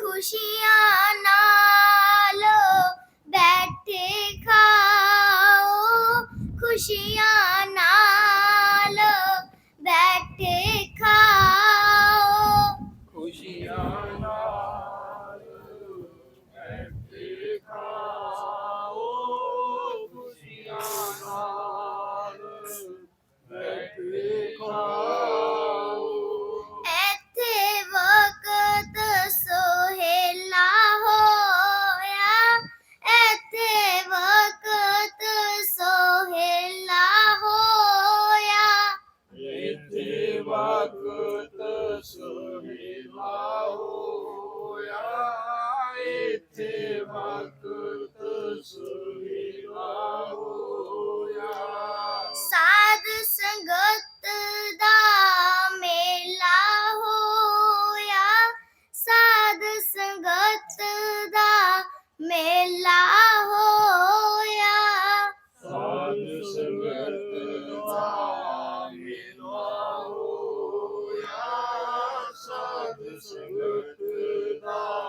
খুশি ਸੋਹੇ ਲਾਹੋ ਆਏ ਤੇ ਵਕਤ ਸੋਹੇ ਲਾਹੋ ਆ ਸਾਧ ਸੰਗਤ ਦਾ ਮੇਲਾ ਹੋਇਆ। ਸਾਧ ਸੰਗਤ ਦਾ ਮੇਲਾ ਹੋਇਆ। ਸਾਧ ਸੰਗਤ Oh.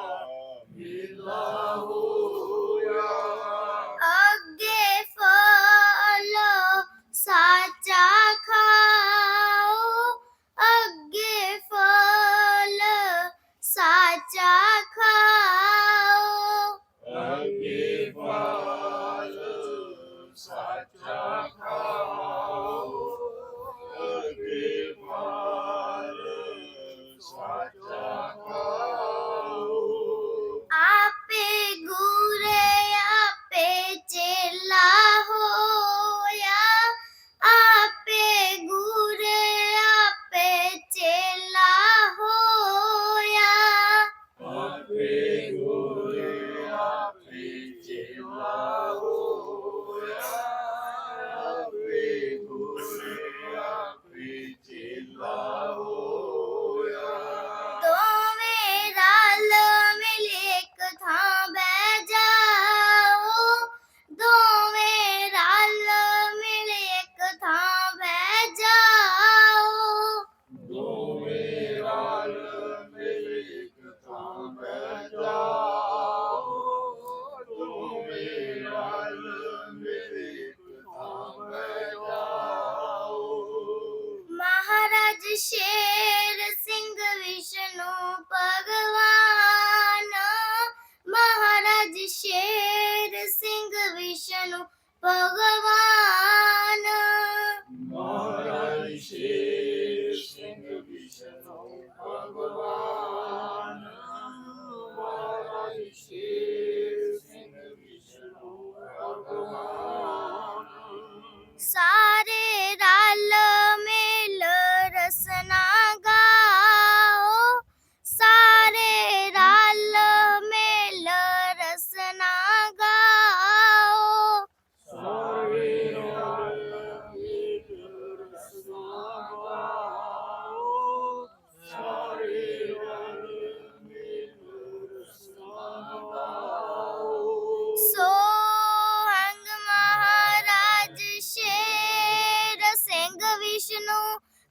શેર સિંહ વિષ્ણુ ભગવાન. મહારાજ શેર સિંહ વિષ્ણુ ભગવાન.